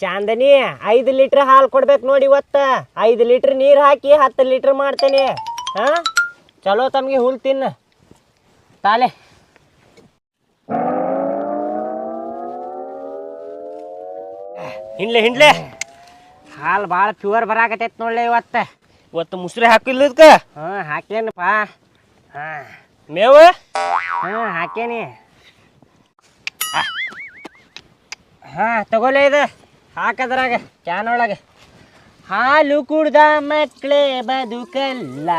ಚಾಂದನಿ ಐದು ಲೀಟ್ರ್ ಹಾಲು ಕೊಡ್ಬೇಕು ನೋಡಿ ಇವತ್ತ. ಐದು ಲೀಟ್ರ್ ನೀರು ಹಾಕಿ ಹತ್ತು ಲೀಟ್ರ್ ಮಾಡ್ತೇನೆ. ಹಾ? ಚಲೋ ತಮಗೆ ಹುಲ್ ತಿನ್ನ ತಾಲೆ. ಹಿಂಡ್ಲೆ ಹಿಂಡ್ಲೆ. ಹಾಲು ಭಾಳ ಪ್ಯೂರ್ ಬರಾಕತೈತಿ ನೋಡ್ಲೆ ಇವತ್ತ. ಇವತ್ತು ಮುಸ್ರಿ ಹಾಕಿಲ್ಲ ಇದಕ್ಕೆ? ಹಾಂ ಹಾಕೇನಪ್ಪ ಹಾಂ. ಮೇವು? ಹಾಂ ಹಾಕೇನಿ. ಹಾಂ ತಗೋಲೇ ಇದು. ಹಾಕದ್ರಾಗ ಕ್ಯಾನ್ ಒಳಗೆ. ಹಾಲು ಕುಡ್ದ ಮಕ್ಕಳೇ ಬದುಕಲ್ಲ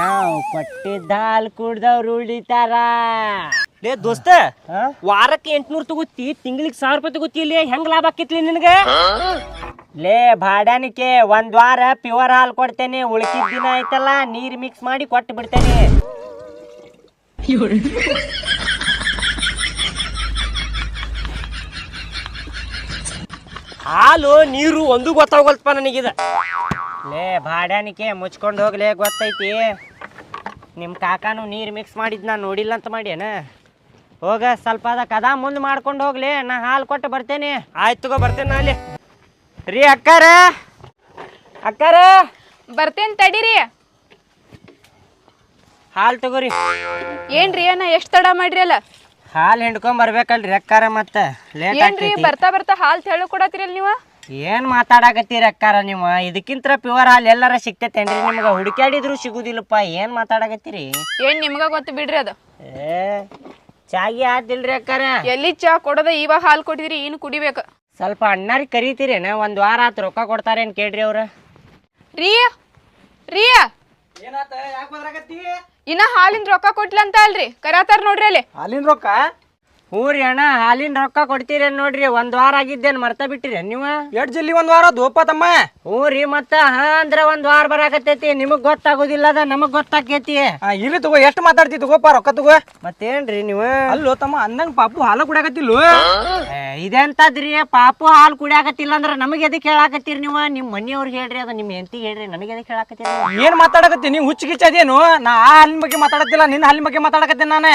ನಾವು ಕೊಟ್ಟಿದ್ದ ಹಾಲು ಕುಡ್ದವ್ರು ಉಳಿತಾರ. ಲೇ ದೋಸ್ತ ವಾರಕ್ಕೆ ಎಂಟ್ನೂರು ತಗೋತಿ ತಿಂಗಳಿಗೆ ಸಾವಿರ ರೂಪಾಯಿ ತಗೋತಿ ಇಲ್ಲಿ ಹೆಂಗ್ ಲಾಭ ಆಕಿತ್ಲಿ ನಿನಗೆ? ಲೇ ಬಾಡಾನಿಕೆ ಒಂದ್ ವಾರ ಪ್ಯೂರ್ ಹಾಲು ಕೊಡ್ತೇನೆ ಉಳಿಸಿದ ದಿನ ಆಯ್ತಲ್ಲ ನೀರ್ ಮಿಕ್ಸ್ ಮಾಡಿ ಕೊಟ್ಟು ಬಿಡ್ತೇನೆ ಹಾಲು ನೀರು ಒಂದು ಗೊತ್ತಾಗೋಲ್ತಪ್ಪ ನನಗಿದ. ಲೇ ಬಾಡ್ಯಾನಿಕೆ ಮುಚ್ಕೊಂಡು ಹೋಗ್ಲೇ ಗೊತ್ತೈತಿ. ನಿಮ್ಮ ಕಾಕಾನು ನೀರು ಮಿಕ್ಸ್ ಮಾಡಿದ್ ನಾ ನೋಡಿಲ್ಲ ಅಂತ ಮಾಡ್ಯಾನ. ಹೋಗ ಸ್ವಲ್ಪ ಅದ ಕದ ಮುಂದೆ ಮಾಡ್ಕೊಂಡು ಹೋಗ್ಲಿ ನಾ ಹಾಲು ಕೊಟ್ಟು ಬರ್ತೇನೆ. ಆಯ್ತು ತಗೋ ಬರ್ತೇನೆ ಅಲ್ಲಿ. ರೀ ಅಕ್ಕಾರ. ಅಕ್ಕಾರ. ಬರ್ತೇನೆ ತಡೀರಿ ಹಾಲು ತಗೋರಿ ಏನ್ರಿ ಅಣ್ಣ ಎಷ್ಟು ತಡ ಮಾಡ್ರಿ ಅಲ್ಲ ಹಾಲು ಹಿಂಡ್ಕೊಂಡ್ ಬರ್ಬೇಕಲ್ರಿ ಅಕ್ಕಾರ ಮತ್ತೆ. ಲೇಟ್ ಏನ್ರಿ ಬರ್ತಾ ಬರ್ತಾ ಹಾಲ್ ತೆಳು ಕೊಡತ್ತೀರಲ್ ನೀವು? ಏನ್ ಮಾತಾಡಕತ್ತೀರಿ ಅಕ್ಕಾರ ನೀವು? ಇದಕ್ಕಿಂತ ಪ್ಯೂರ್ ಹಾಲು ಎಲ್ಲಾರ ಸಿಗ್ತೈತೇನ್ರಿ ನಿಮ್ಗೆ? ಹುಡುಕ್ಯಾಡಿದ್ರು ಸಿಗುದಿಲ್ಲಪ್ಪ ಏನ್ ಮಾತಾಡಕತ್ತೀರಿ? ಏನ್ ನಿಮ್ಗ ಗೊತ್ತು ಬಿಡ್ರಿ ಅದು. ಏ ಚಾಗಿ ಆತಿಲ್ರಿ ಅಕ್ಕಾರ ಎಲ್ಲಿ ಚಾ ಕೊಡದ ಇವಾಗ ಹಾಲ್ ಕೊಟ್ಟಿದ್ರಿ ಏನು ಕುಡಿಬೇಕು. ಸ್ವಲ್ಪ ಅಣ್ಣಾರಿ ಕರಿತೀರೇನ? ಒಂದ್ ವಾರ ಆತ್ ರೊಕ್ಕ ಕೊಡ್ತಾರೇನ್ ಕೇಳ್ರಿ ಅವ್ರ. ರೀ ರೀ ಇನ್ನ ಹಾಲಿನ ರೊಕ್ಕ ಕೊಟ್ಲಂತ ಅಲ್ರಿ ಕರಾತಾರ ನೋಡ್ರಿ ಅಲ್ಲಿ. ಹಾಲಿನ ರೊಕ್ಕ? ಹ್ಞೂ ರೀ ಅಣ್ಣ ಹಾಲಿನ ರೊಕ್ಕ ಕೊಡ್ತೀರೇನ್ ನೋಡ್ರಿ ಒಂದ್ ವಾರ ಆಗಿದ್ದೇನ್ ಮರ್ತ ಬಿಟ್ಟಿರಿ ನೀವು? ಎಡ್ ಜಲ್ಲಿ ಒಂದ್ ವಾರ ದೋಪ ತಮ್ಮ. ಹ್ಞೂ ರೀ ಮತ್ತ ಹಾ ಅಂದ್ರ ಒಂದ್ ವಾರ ಬರಾಕತ್ತೈತಿ ನಿಮಗ್ ಗೊತ್ತಾಗೋದಿಲ್ಲ ಅದ ನಮಗ್ ಗೊತ್ತಾಕೈತಿ. ಇಲ್ಲಿ ತಗೋ ಎಷ್ಟು ಮಾತಾಡ್ತಿ ತಗೋಪ ರೊಕ್ಕ ತಗೋ. ಮತ್ತೇನ್ರಿ ನೀವು? ಅಲ್ಲೋ ತಮ್ಮ ಅಂದಂಗ ಪಾಪು ಹಾಲು ಕುಡಿಯಾಕತ್ತಿಲ್ಲು. ಏ, ಇದೆಂತದ್ರಿ ಪಾಪು ಹಾಲು ಕುಡಿಯಾಕತ್ತಿಲ್ಲ ಅಂದ್ರ ನಮಗೆ ಅದಕ್ಕೆ ಹೇಳಾಕತ್ತೀರಿ ನೀವು? ನಿಮ್ಮ ಮನೆಯವ್ರಿಗೆ ಹೇಳ್ರಿ ಅದು ನಿಮ್ಮ ಹೆಂಡತಿಗೆ ಹೇಳ್ರಿ ನನಗೆ ಎದಕ್ಕೆ ಹೇಳಾಕತ್ತೀರಿ? ಏನ್ ಮಾತಾಡಕತ್ತಿ ನೀವು ಹುಚ್ಚ ಗಿಚ್ಚದೇನು ನಾ ಆ ಹಾಲಿನ ಬಗ್ಗೆ ಮಾತಾಡತ್ತಿಲ್ಲ ನಿನ್ನ ಹಾಲಿನ ಬಗ್ಗೆ ಮಾತಾಡಕತ್ತೀನಿ ನಾನು.